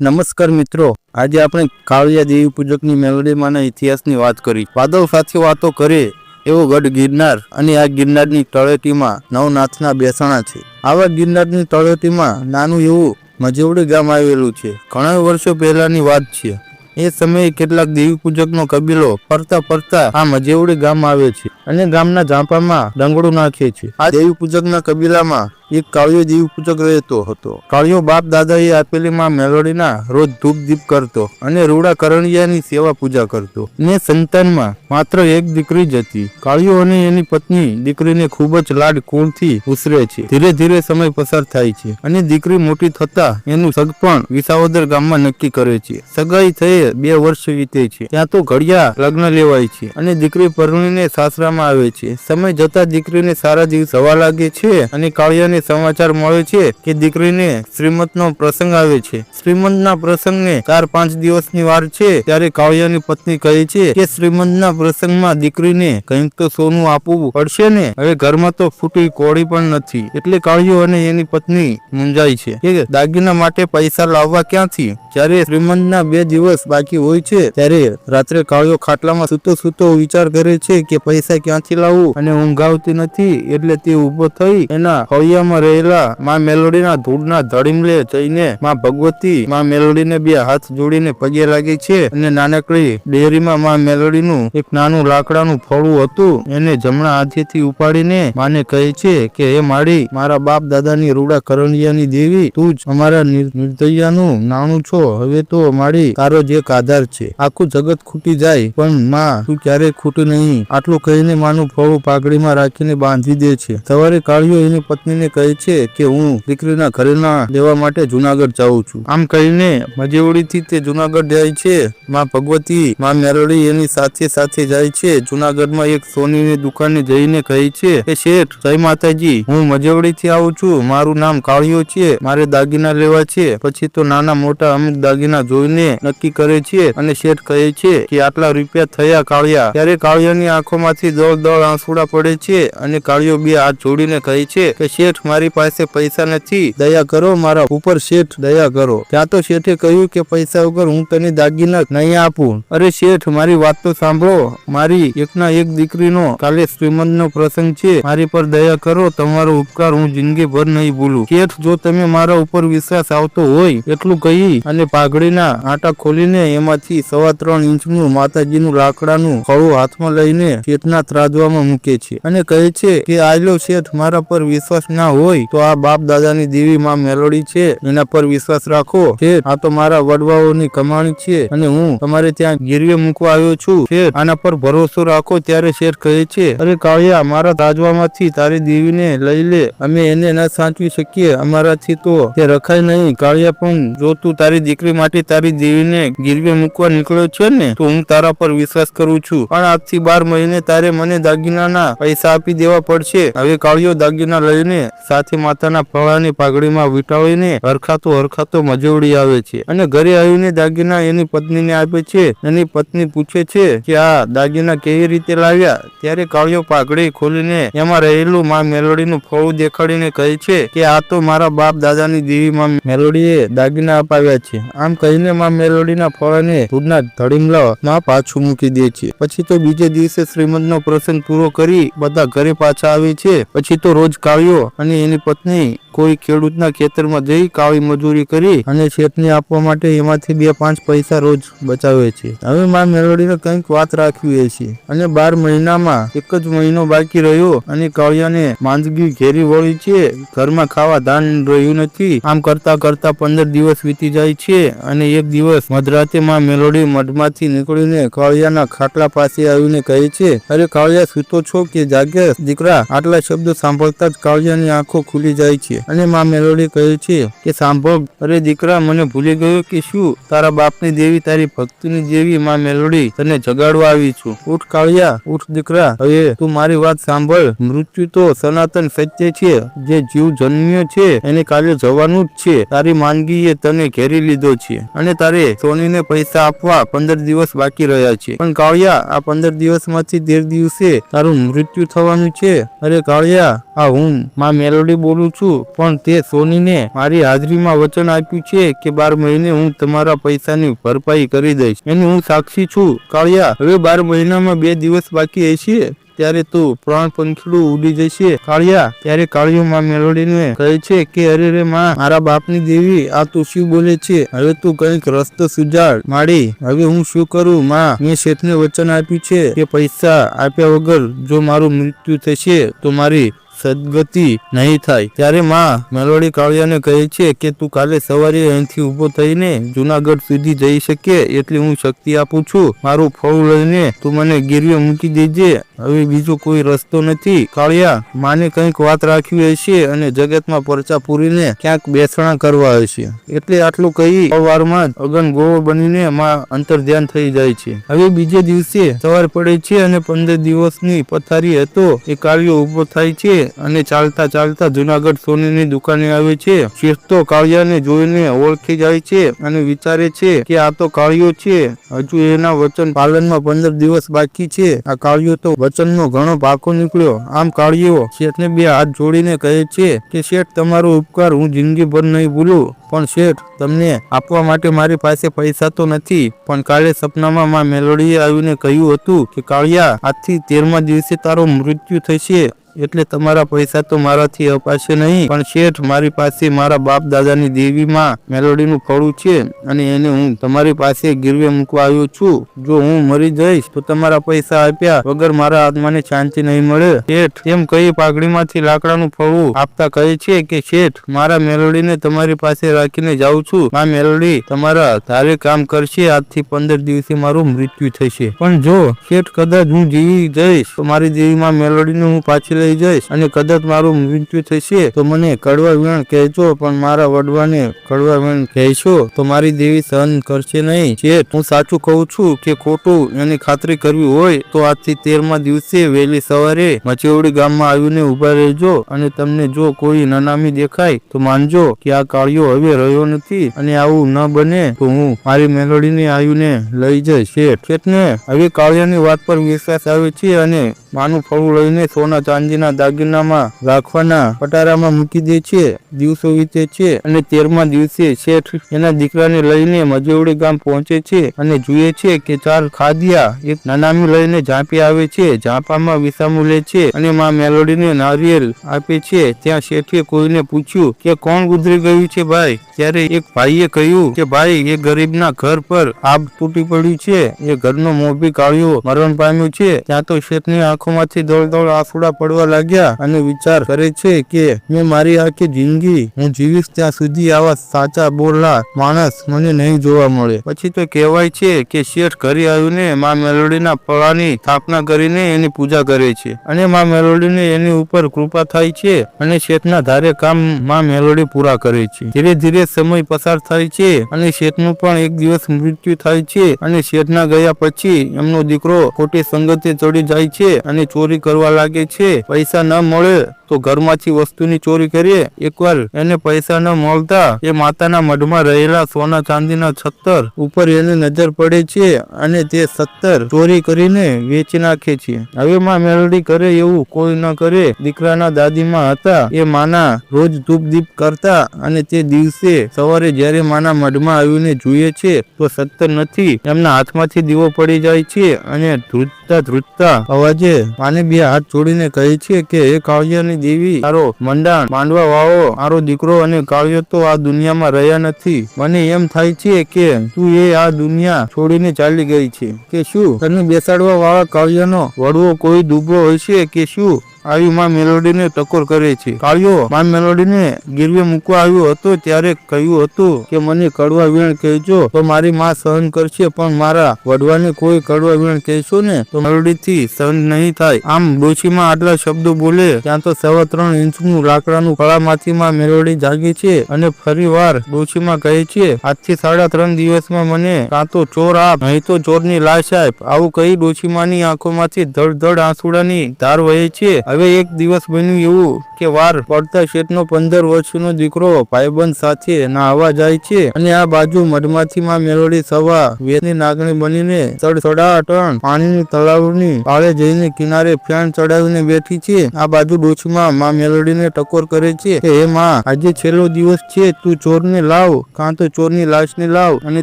નમસ્કાર મિત્રો, આજે આપણે કાળિયા દેવી પૂજકની મેલોડીમાંના ઇતિહાસની વાત કરી. વાદળ સાથે વાતો કરે એવો ગઢ ગિરનાર અને આ ગિરનારની તળેટીમાં નવનાથના બેસાણા છે. આવા ગિરનારની તળેટીમાં નાનું એવું મજવડી ગામ આવેલું છે. ઘણા વર્ષો પહેલાની વાત છે. એ સમયે કેટલાક દેવી પૂજકનો કબીલો ફરતા ફરતા આ મજેવડી ગામ આવે છે અને ગામના ઝાંપામાં ડંગડું નાખે છે. આ દેવી પૂજકના કબીલામાં એક કાળિયો દેવી પૂજક રહેતો હતો. કાળિયો બાપ દાદાએ આપેલી માં મેલોડીના રોજ ધૂપ દીપ કરતો અને રૂડા કરણિયાની સેવા પૂજા કરતો. ને સંતાનમાં માત્ર એક દીકરી જ હતી. કાળિયો અને એની પત્ની દીકરીને ખૂબ જ લાડ કુણથી ઉસરે છે. ધીરે ધીરે સમય પસાર થાય છે અને દીકરી મોટી થતા એનું સગપણ વિસાવદર ગામમાં નક્કી કરે છે. સગાઈ થઈ બે વર્ષ વીતે છે. ત્યાં તો ઘડિયા લગ્ન લેવાય છે અને દીકરી પરણીને સાસરામાં આવે છે. સમય જતા દીકરીને સારા દિવસ થવા લાગે છે અને કાળિયાને સમાચાર મળે છે કે દીકરીને શ્રીમંતનો પ્રસંગ આવે છે. શ્રીમંતના પ્રસંગને ચાર પાંચ દિવસની વાર છે ત્યારે કાળિયાની પત્ની કહે છે કે શ્રીમંતના પ્રસંગમાં દીકરીને કંઈક તો સોનું આપવું પડશે ને? હવે ઘરમાં તો ફૂટી કોળી પણ નથી. એટલે કાળિયો અને એની પત્ની મૂંઝાય છે કે દાગીના માટે પૈસા લાવવા ક્યાંથી? જ્યારે શ્રીમંતના બે દિવસ બાકી હોય છે, ત્યારે રાત્રે કાળિયો ખાટલામાં સૂતો સૂતો વિચાર કરે છે કે પૈસા ક્યાંથી લાવવું અને ઊંઘ આવતી નથી, એટલે તે ઊભો થઈ એના ફળિયામાં રહેલા માં મેલોડીના ધૂળના ધડીમલે જઈને માં ભગવતી, માં મેલોડીને બે હાથ જોડીને પગે લાગે છે. અને નાનકડી ડેરીમાં માં મેલોડીનું એક નાનું લાકડાનું ફળું હતું, એને જમણા હાથેથી ઉપાડીને માને કહે છે કે એ માળી મારા બાપ દાદાની રૂડા કરણિયાની દેવી, તું જ અમારા નિર- નિર્દયાનું નાણું છો. હવે તો મારી તારો જ એક આધાર છે. આખું જગત ખૂટી જાય, પણ માં તું ક્યારેય ખૂટું નહીં? આટલું કહીને માનું ફળું પાઘડીમાં રાખીને બાંધી દે છે. સવારે કાળીઓ એની પત્નીને કહે છે કે, હું દીકરીના ઘરેના લેવા માટે જુનાગઢ જાઉં છું. આમ કહીને મજેવડીથી તે જુનાગઢ જાય છે. માં ભગવતી, માં મેરળી એની સાથે સાથે જાય છે. જુનાગઢમાં એક સોનીની દુકાને જઈને કહે છે કે શેઠ, જય માતાજી, હું મજેવડીથી આવું છું. મારું નામ કાળીઓ છે. મારે દાગીના લેવા છે. પછી તો નાના મોટા અમુક દાગીના જોઈને નક્કી કરે છે અને શેઠ કહે છે કે આટલા રૂપિયા થયા કાળિયા. ત્યારે કાળિયાની આંખોમાંથી દોડ દોડ આંસુડા પડે છે અને કાળિયો બે હાથ જોડીને કહે છે કે, શેઠ, મારી પાસે પૈસા નથી. દયા કરો, મારા ઉપર શેઠ દયા કરો. ત્યાં તો શેઠે કહ્યું કે, પૈસા વગર હું તને દાગીના નહીં આપું. અરે શેઠ, મારી વાત તો સાંભળો. મારી એકના એક દીકરીનો કાલે શ્રીમંતનો પ્રસંગ છે. મારી પર દયા કરો. તમારો ઉપકાર હું જિંદગીભર નહીં ભૂલું. શેઠ, જો તમે મારા ઉપર વિશ્વાસ આવતો હોય, એટલું કહી અને પાઘડીના આટા ખોલીને એમાંથી સવા ત્રણ ઇંચનું માતાજીનું લાકડાનું ખળું હાથમાં લઈને શેઠના ત્રાજવામાં મૂકે છે. અને કહે છે કે, આયલો શેઠ, મારા પર વિશ્વાસ ના હોય તો આ બાપ દાદાની દેવી માં મેલોડી છે. એના પર વિશ્વાસ રાખો. શેઠ, આ તો મારા વડવાઓની કમાણી છે અને હું તમારે ત્યાં ગીરવે મૂકવા આવ્યો છું. શેઠ, આના પર ભરોસો રાખો. ત્યારે શેઠ કહે છે, અરે કાળિયા, મારા તાજવામાંથી તારી દેવીને લઈ લે. અમે એને ન સાચવી શકીએ. અમારાથી તો તે રખાય નહીં. કાળિયા, પણ જો તું તારી દીકરી માટે તારી દેવીને ગીરવે મૂકવા નીકળ્યો છે ને, તો હું તારા પર વિશ્વાસ કરું છું. પણ આજથી બાર મહિને તારે મને દાગીનાના પૈસા આપી દેવા પડશે. હવે કાળિયો દાગીના લઈને સાથે માતાના ફળાની પાઘડીમાં વીંટાળીને હરખાતો હરખાતો મજોડી આવે છે. અને ઘરે આવીને દાગીના એની પત્નીને આપે છે. એની પત્ની પૂછે છે કે આ દાગીના કેવી રીતે લાવ્યા? ત્યારે કાળિયો પાઘડી ખોલીને એમાં રહેલું માં મેલોડીનું ફળું દેખાડીને કહે છે કે આ તો મારા બાપ દાદાની દેવી માં મેલોડીએ દાગીના અપાવ્યા છે. આમ કહીને માં મેલોડીના ફળને ધૂળના ધડીમલામાં પાછું મૂકી દે છે. પછી તો બીજે દિવસે શ્રીમંતનો પ્રસંગ પૂરો કરી બધા ઘરે પાછા આવે છે. પછી તો રોજ કાવ્યો અને એની પત્ની કોઈ ખેડૂતના ખેતરમાં જઈ કાળી મજૂરી કરી અને શેઠને આપવા માટે એમાંથી બે પાંચ પૈસા રોજ બચાવે છે. હવે માં મેલોડીને કંઈક વાત રાખવી છે. અને બાર મહિનામાં એક જ મહિનો બાકી રહ્યો અને કાળિયાને માંદગી ઘેરી વળી છે. ઘરમાં ખાવા ધાન રહ્યું નથી. આમ કરતા કરતા પંદર દિવસ વીતી જાય છે અને એક દિવસ મધરાતે માં મેલોડી મઢમાંથી નીકળીને કાળિયાના ખાટલા પાસે આવીને કહે છે, અરે કાળિયા સૂતો છો કે જાગે દીકરા, આટલા શબ્દો સાંભળતા જ કાળિયાની આંખો ખુલી જાય છે. અને માં મેલોડી કહે છે કે, સાંભળ, અરે દીકરા, મને ભૂલી ગયો કે શું? તારા બાપની દેવી તારી ભક્તિની દેવી માં મેલોડી તને જગાડવા આવી છું. ઉઠ કાળિયા, ઉઠ દીકરા, હવે તું મારી વાત સાંભળ. મૃત્યુ તો સનાતન સત્ય છે, જે જીવ જન્મ્યો છે, એને કાલે જવાનું જ છે. તારી માંદગીએ તને ઘેરી લીધો છે. અને તારે સોનીની કાળિયાને પૈસા આપવા પંદર દિવસ બાકી રહ્યા છે. પણ કાળિયા, આ પંદર દિવસમાંથી તેર દિવસે તારું મૃત્યુ થવાનું છે. અરે કાળિયા, આ હું માં મેલોડી બોલું છું, પણ તે સોનીને મારી હાજરીમાં વચન આપ્યું છે કે બાર મહિને હું તમારા પૈસાની ભરપાઈ કરી દઈશ. એની હું સાક્ષી છું. કાળિયા, હવે બાર મહિનામાં બે દિવસ બાકી હશે? ત્યારે તું પ્રાણ પંખીડું ઉડી જશે. કાળિયા, ત્યારે કાળિયો માં મેલોડીને કહે છે કે, અરે રે માં, મારા બાપની દેવી આ તું શું બોલે છે. હવે તું કંઈક રસ્તો સુજાડ, માડી. હવે હું શું કરું, માં? મેં શેઠને વચન આપ્યું છે કે, પૈસા આપ્યા વગર જો મારું મૃત્યુ થશે, તો મારી સદગતિ નહીં થાય. ત્યારે માં મેલોડી કાળિયાને કહે છે કે, તું કાલે સવારે અહીંથી ઊભો થઈને જુનાગઢ સુધી જઈ શકે એટલી હું શક્તિ આપું છું. મારું ફળ લઈને તું મને ગીરવે મૂકી દેજે. હવે બીજો કોઈ રસ્તો નથી. કાળિયા માને કંઈક વાત રાખવી હશે અને જગતમાં પરચા પૂરીને ક્યાંક બેસણા કરવા હશે. એટલે આટલું કહી વારમાં અગન ગોવો બનીને માં અંતર ધ્યાન થઈ જાય છે. હવે બીજે દિવસે સવાર પડે છે અને પંદર દિવસની પથારી હતો. એ કાળિયો ઊભો થાય છે અને ચાલતા ચાલતા જુનાગઢ સોનીની દુકાને આવે છે. શેઠ કાળિયાને જોઈને ઓળખી જાય છે અને વિચારે છે કે આ તો કાળિયો છે. હજુ એના વચન પાલનમાં પંદર દિવસ બાકી છે. આ કાળિયો તો વચનનો ઘણો પાકો નીકળ્યો. આમ કાળિયો શેઠને બે હાથ જોડીને કહે છે કે, શેઠ, તમારો ઉપકાર હું જિંદગીભર નહીં ભૂલું. પણ શેઠ, તમને આપવા માટે મારી પાસે પૈસા તો નથી. પણ કાલે સપનામાં માં મેલોડીએ આવીને કહ્યું હતું કે, કાળિયા, આજથી તેરમા દિવસે તારો મૃત્યુ થશે. એટલે તમારા પૈસા તો મારાથી અપાશે નહીં, પણ શેઠ મારી પાસે મારા બાપ દાદાની દેવીમાં મેલોડીનું ફળું છે અને એને હું તમારી પાસે ગીરવે મૂકવા આવ્યો છું. જો હું મરી જઈશ તો તમારા પૈસા આપ્યા વગર મારા આત્માને શાંતિ નહીં મળે. શેઠ એમ કહી પાઘડીમાંથી લાકડાનું ફળું આપતા કહે છે કે, શેઠ, મારા મેલોડીને તમારી પાસે રાખીને જાઉં છું. આ મેલોડી, તમારા ધારે કામ કરશે. આજથી પંદર દિવસે મારું મૃત્યુ થશે. પણ જો શેઠ કદાચ હું જીવી જઈશ, તો મારી દેવીમાં મેલોડીને હું પાછી લઈ જઈશ અને કદાચ મારું મૃત્યુ થશે, તો મને કડવા વિણ કહેજો, પણ મારા વડવાને કડવા વિણ કહેશો, તો મારી દેવી સહન કરશે નહીં. શેઠ હું સાચું કહું છું કે ખોટું એની ખાતરી કરવી હોય, તો આજથી તેરમા દિવસે વહેલી સવારે મચેવડી ગામમાં આવીને ઊભા રહેજો અને તમને જો કોઈ નનામી દેખાય, તો માનજો કે આ કાળિયો હવે રહ્યો નથી અને આવું ન બને, તો હું મારી મેલોડીને આવીને લઈ જઈશ. શેઠ, શેઠને હવે કાળિયાની વાત પર વિશ્વાસ આવે છે અને માનું ફળું લઈને સોના ચાંદીના દાગીનામાં રાખવાના પટારામાં મૂકી દે છે, દિવસો વીતે છે અને તેરમા દિવસે શેઠ એના દીકરાને લઈને મજેવડી ગામ પહોંચે છે અને જુએ છે કે ચાર ખાદિયા એક નાનામી લઈને ઝાંપી આવે છે, ઝાંપામાં વિસામુ લે છે અને માં મેલોડીને નારિયેલ આપે છે. ત્યાં શેઠે કોઈને પૂછ્યું કે કોણ ગુજરી ગયું છે ભાઈ? ત્યારે એક ભાઈએ કહ્યું કે ભાઈ, એ ગરીબના ઘર પર આભ તૂટી પડ્યું છે. એ ઘરનો મોભી કાળિયો મરણ પામ્યું છે. ત્યાં તો શેઠની આંખોમાંથી દોડ દોડ આંસુડા પડવા લાગ્યા અને વિચાર કરે છે કે મેં મારી આખી જિંદગી હું જીવીશ ત્યાં સુધી આવા સાચા બોલના માણસ મને નહીં જોવા મળે. પછી તો કહેવાય છે કે શેઠ ઘરે આવીને માં મેલોડીના પળાની સ્થાપના કરીને એની પૂજા કરે છે. અને માં મેલોડીને એની ઉપર કૃપા થાય છે અને શેઠના ધારે કામમાં મેલોડી પૂરા કરે છે. ધીરે ધીરે સમય પસાર થાય છે અને શેઠનું પણ એક દિવસ મૃત્યુ થાય છે અને શેઠના ગયા પછી એમનો દીકરો ખોટી સંગતે ચડી જાય છે અને ચોરી કરવા લાગે છે. પૈસા ન મળે. તો ઘરમાંથી વસ્તુની ચોરી કરીએ. એકવાર એને પૈસા ન મળતા એ માતાના મઢમાં રહેલા સોના ચાંદીના છત્તર ઉપર એને નજર પડે છે અને તે સત્તર ચોરી કરીને વેચી નાખે છે. હવે માં મેલડી કરે એવું કોઈ ન કરે. દીકરાના દાદીમાં હતા. એ માના રોજ ધૂપ દીપ કરતા અને તે દિવસે સવારે જ્યારે માના મઢમાં આવીને જુએ છે તો સત્તર નથી, એમના હાથમાંથી દીવો પડી જાય છે અને ધ્રુજતા ધ્રુજતા અવાજે માને બે હાથ જોડીને કહે છે કે, એ કાળિયાની દેવી. તારો મંડાણ માંડવા વાવો મારો દીકરો અને કાવ્યો તો આ દુનિયામાં રહ્યા નથી. મને એમ થાય છે કે તું એ આ દુનિયા છોડીને ચાલી ગઈ છે. કે શું તને બેસાડવા વાળા કાવ્યનો વડવો કોઈ દુબળો હોય છે? કે શું આવી માં મેલોડીને ટકોર કરે છે. કાળિયો માં મેલોડીને ગીરવે મૂકવા આવ્યો હતો ત્યારે કહ્યું હતું કે, મને કડવા વીણ કહેજો, તો મારી માં સહન કરશે, પણ મારા વડવાને કોઈ કડવા વીણ કહેશો ને, તો મેલોડીથી સહન નહીં થાય. આમ ડોશીમાં આટલા શબ્દો બોલે, ત્યાં તો સવા ત્રણ ઇંચનું લાકડાનું કળામાંથી માં મેલોડી જાગે છે અને ફરી વાર ડોશીમાં કહે છે, આજથી સાડા ત્રણ દિવસમાં મને કાં તો ચોર આપ, નહીં તો ચોરની લાશ આપ. આવું કહી ડોશીમાની આંખોમાંથી ધડ ધડ આંસુડાની ધાર વહે છે. હવે એક દિવસ બન્યું એવું કે વાર પડતા શેઠનો પંદર વર્ષનો દીકરો ભાઈબંધ સાથે નાહવા જાય છે અને આ બાજુ મધમાથીમાં મેલોડી સવા વેદની નાગણી બનીને સડસડાટણ પાણીની તળાવની પાળે જઈને કિનારે ફેન ચડાવીને બેઠી છે. આ બાજુ ડોછમાં માં મેલોડીને ટકોર કરે છે કે, હે માં, આજે છેલ્લો દિવસ છે, તું ચોરને લાવ, કાં તો ચોરની લાશને લાવ અને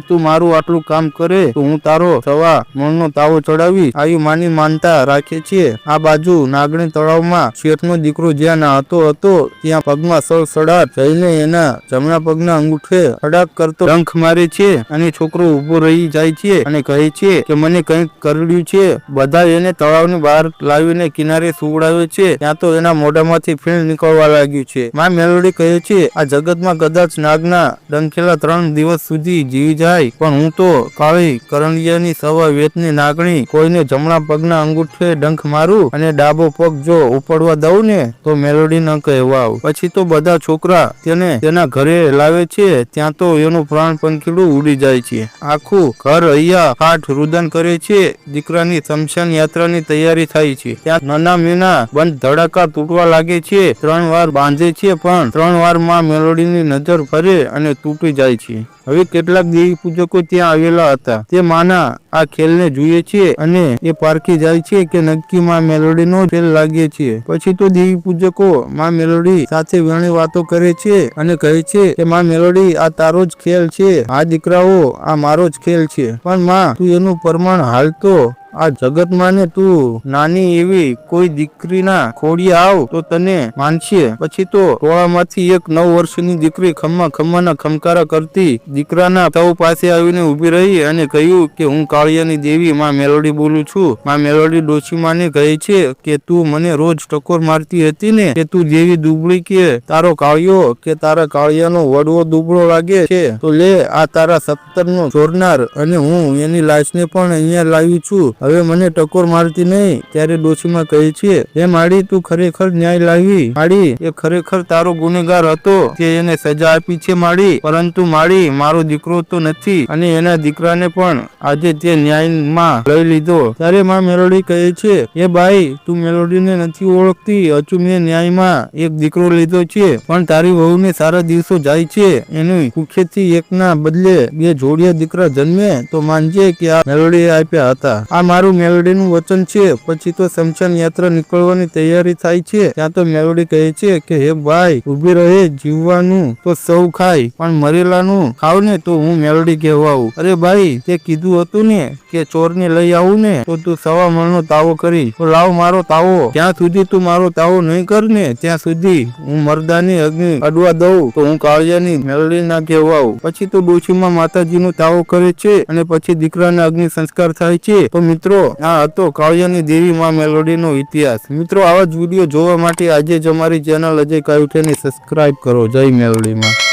તું મારું આટલું કામ કરે, તો હું તારો સવા મણનો તાવો ચડાવી આયુ માની માનતા રાખે છે. આ બાજુ નાગણી તળાવમાં શેઠનો દીકરો જ્યાં નાહતો હતો, ત્યાં પગમાં સળસડાટ જઈને એના જમણા પગના અંગૂઠે અડાક કરતો ડંખ મારે છે અને છોકરો ઊભો રહી જાય છે અને કહે છે કે મને કંઈક કરડ્યું છે. બધા એને તળાવની બહાર લાવીને કિનારે સુવડાવે છે. ત્યાં તો એના મોઢામાંથી ફીણ નીકળવા લાગ્યું છે. મા મેલોડી કહે છે, આ જગતમાં કદાચ નાગના ડંખેલા ત્રણ દિવસ સુધી જીવી જાય, પણ હું તો કાળી કરણિયાની સવા વેતની નાગણી કોઈને જમણા પગના અંગૂઠે ડંખ મારું અને ડાબો પગ જો ઉપડવા દઉં ને તો મેલોડી ન કહેવાવ પછી તો બધા છોકરા તેને તેના ઘરે લાવે છે, ત્યાં તો એનું પ્રાણ પંખીડું ઉડી જાય છે. આખું ઘર અહીંયા ફાટ રુદન કરે છે, દીકરાની શમશાન યાત્રાની તૈયારી થાય છે. ત્યાં નાના મીના બંધ ધડાકા તૂટવા લાગે છે, ત્રણ વાર બાંધે છે, પણ ત્રણ વારમાં મેલોડીની નજર ફરે અને તૂટી જાય છે. હવે કેટલાક દેવી પૂજકો ત્યાં આવેલા હતા. તે માના આ ખેલને જુએ છે અને એ પારખી જાય છે કે નક્કી માં મેલોડીનો ખેલ લાગે છે. પછી તો દેવી પૂજકો માં મેલોડી સાથે ઘણી વાતો કરે છે અને કહે છે કે, માં મેલોડી, આ તારો જ ખેલ છે. આ દીકરાઓ, આ મારો જ ખેલ છે. પણ માં, તું એનું પ્રમાણ હાલ તો આ જગતમાં ને તું નાની એવી કોઈ દીકરીના ખોડી આવ તો તને માનશે. પછી તો ટોળામાંથી એક નવ વર્ષની દીકરી ખમ્મા ખમ્માના ખમકારા કરતી દીકરાના તવ પાસે આવીને ઊભી રહી અને કહ્યું કે હું કાળિયાની દેવી માં મેલોડી બોલું છું. માં મેલોડી ડોશીમાને કહે છે કે તું મને રોજ ટકોર મારતી હતી ને કે તું દેવી દુબળી કે તારો કાળિયો કે તારા કાળિયાનો વડવો દુબળો લાગે છે. તો લે આ તારા સત્તરનો ચોરનાર અને હું એની લાશને પણ અહીંયા લાવી છું. હવે મને ટકોર મારતી નહીં, ત્યારે ડોશીમાં કહે છે, હે માળી તું ખરેખર ન્યાય લાવી. માળી એ ખરેખર તારો ગુનેગાર હતો તે એને સજા આપી છે માળી પરંતુ માળી મારો દીકરો તો નથી અને એના દીકરાને પણ આજે તે ન્યાયમાં લઈ લીધો. ત્યારે માં મેલોડી કહે છે એ ભાઈ તું મેલોડીને નથી ઓળખતી. હજુ મેં ન્યાયમાં એક દીકરો લીધો છે, પણ તારી વહુને સારા દિવસો જાય છે. એની કુખેથી એકના બદલે બે જોડિયા દીકરા જન્મે, તો માનજે કે આ મેલોડી આપ્યા હતા. આ મારું મેલોડીનું વચન છે. પછી તો શમશાન યાત્રા નીકળવાની તૈયારી થાય છે. ત્યાં તો મેલોડી કહે છે કે, હે ભાઈ ઊભી રહે, જીવવાનું તો સૌ ખાય, પણ મરેલાનું ખાવ ને તો હું મેલોડી કહેવાઉં. અરે ભાઈ, તે કીધું હતું ને કે ચોરને લઈ આવું ને, તો તું સવા મણનો તાવો કરી. તો લાવ મારો તાવો. ત્યાં સુધી તું મારો તાવો નહીં કર ને, ત્યાં સુધી હું મરદાની અગ્નિ અડવા દઉં, તો હું કાળિયાની મેલોડી ના કહેવાઉં. પછી તો ડોશીમાં માતાજીનો તાવો કરે છે અને પછી દીકરાના અગ્નિ સંસ્કાર થાય છે. તો મિત્રો આ હતો કાવ્યની દેવી માં મેલોડીનો ઇતિહાસ. મિત્રો, આવા જ વીડિયો જોવા માટે આજે જ અમારી ચેનલ અજય કાયુઠેની સબસ્ક્રાઇબ કરો. જય મેલોડીમાં